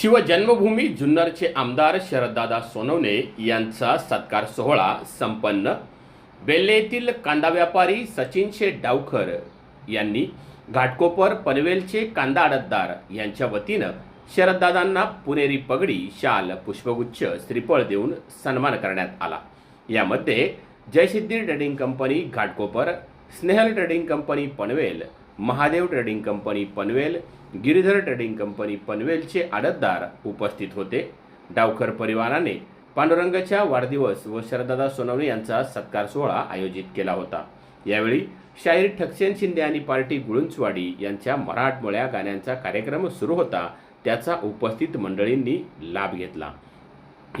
शिवजन्मभूमी जुन्नरचे आमदार शरददादा सोनवणे यांचा सत्कार सोहळा संपन्न. बेल्ले येथील कांदा व्यापारी सचिन शेठ डावखर यांनी घाटकोपर पनवेलचे कांदा अडतदार यांच्या वतीनं शरददादांना पुणेरी पगडी शाल पुष्पगुच्छ श्रीफळ देऊन सन्मान करण्यात आला. यामध्ये Jaysiddhi trading company Ghatkopar Snehal trading company Panvel Mahadev trading company Panvel Giridhar trading company पनवेलचे आडतदार उपस्थित होते. डावकर परिवाराने पांडुरंगाच्या वाढदिवस व शरदादा सोनवणे यांचा सत्कार सोहळा आयोजित केला होता. यावेळी शाहीर ठकसेन शिंदे आणि पार्टी गुळुंचवाडी यांच्या मराठमोळ्या गाण्यांचा कार्यक्रम सुरू होता. त्याचा उपस्थित मंडळींनी लाभ घेतला.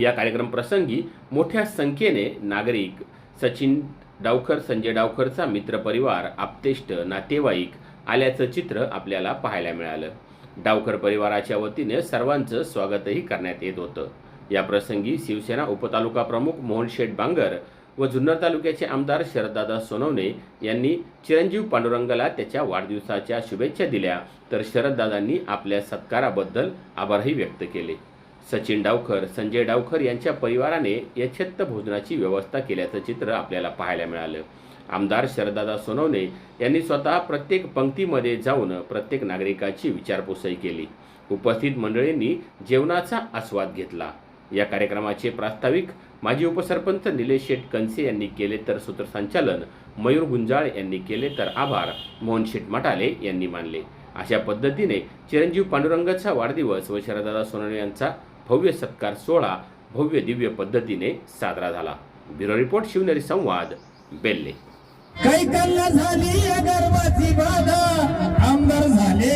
या कार्यक्रम प्रसंगी मोठ्या संख्येने नागरिक सचिन डावकर संजय डावखरचा मित्रपरिवार आप्तेष्ट नातेवाईक आल्याचं चित्र आपल्याला पाहायला मिळालं. डावकर परिवाराच्या वतीने सर्वांचं स्वागतही करण्यात येत होतं. या प्रसंगी शिवसेना उपतालुका प्रमुख मोहन शेठ बांगर व जुन्नर तालुक्याचे आमदार शरददादा सोनवणे यांनी चिरंजीव पांडुरंगाला त्याच्या वाढदिवसाच्या शुभेच्छा दिल्या. तर शरददादांनी आपल्या सत्काराबद्दल आभारही व्यक्त केले. सचिन डावखर संजय डावखर यांच्या परिवाराने यच्छत्त भोजनाची व्यवस्था केल्याचं चित्र आपल्याला पाहायला मिळालं. आमदार शरदादा सोनवणे यांनी स्वतः प्रत्येक पंक्तीमध्ये जाऊन प्रत्येक नागरिकाची विचारपूसही केली. उपस्थित मंडळींनी जेवणाचा आस्वाद घेतला. या कार्यक्रमाचे प्रास्ताविक माजी उपसरपंच निलेश शेठ कनसे यांनी केले तर सूत्रसंचालन मयूर गुंजाळ यांनी केले तर आभार मोहन शेठ मटाले यांनी मानले. अशा पद्धतीने चिरंजीव पांडुरंगाचा वाढदिवस व शरदादा सोनवणे यांचा भव्य सत्कार सोहळा भव्य दिव्य पद्धतीने साजरा झाला. ब्युरो रिपोर्ट शिवनेरी संवाद बेल्ले. काही कल्ला झाली गर्वाची बाधा आमदार झाले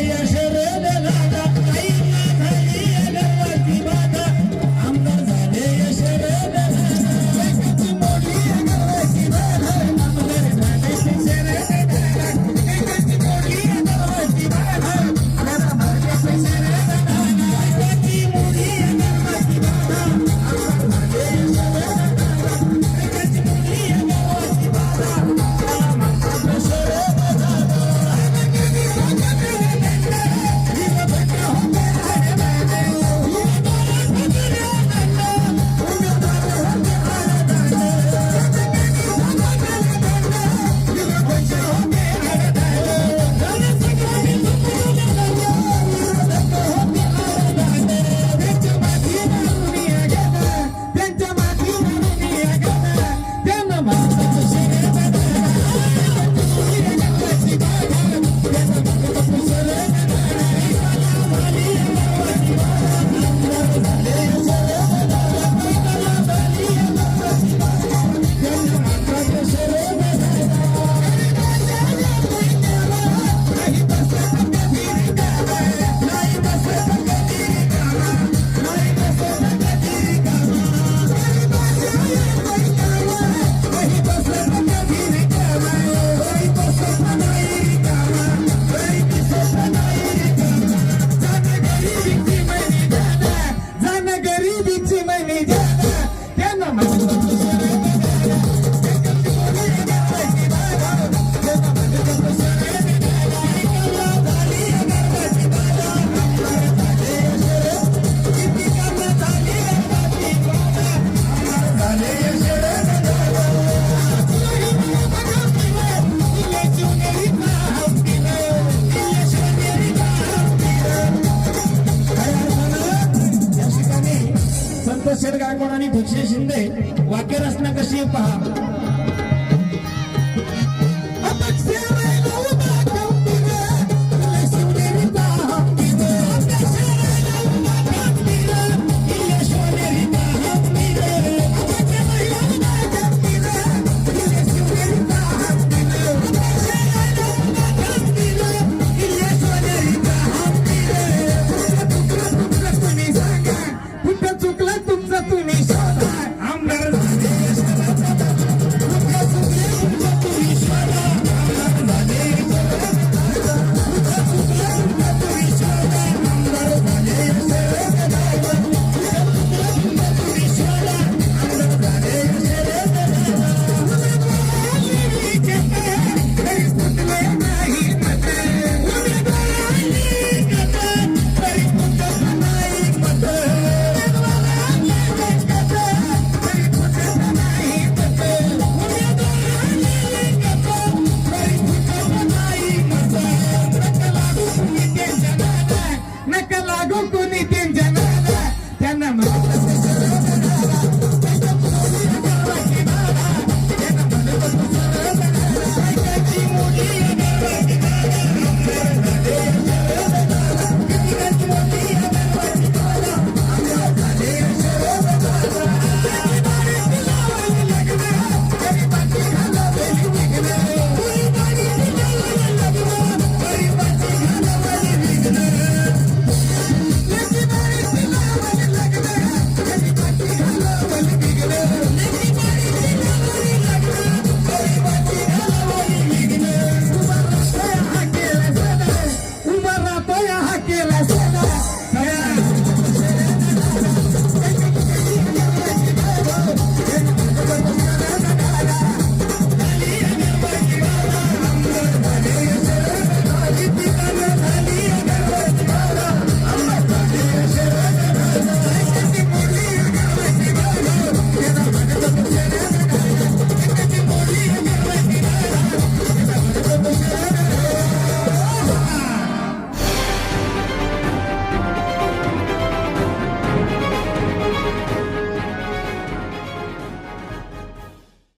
गायकवाड आणि भक्षे शिंदे? वाक्यरचना कशी पहा.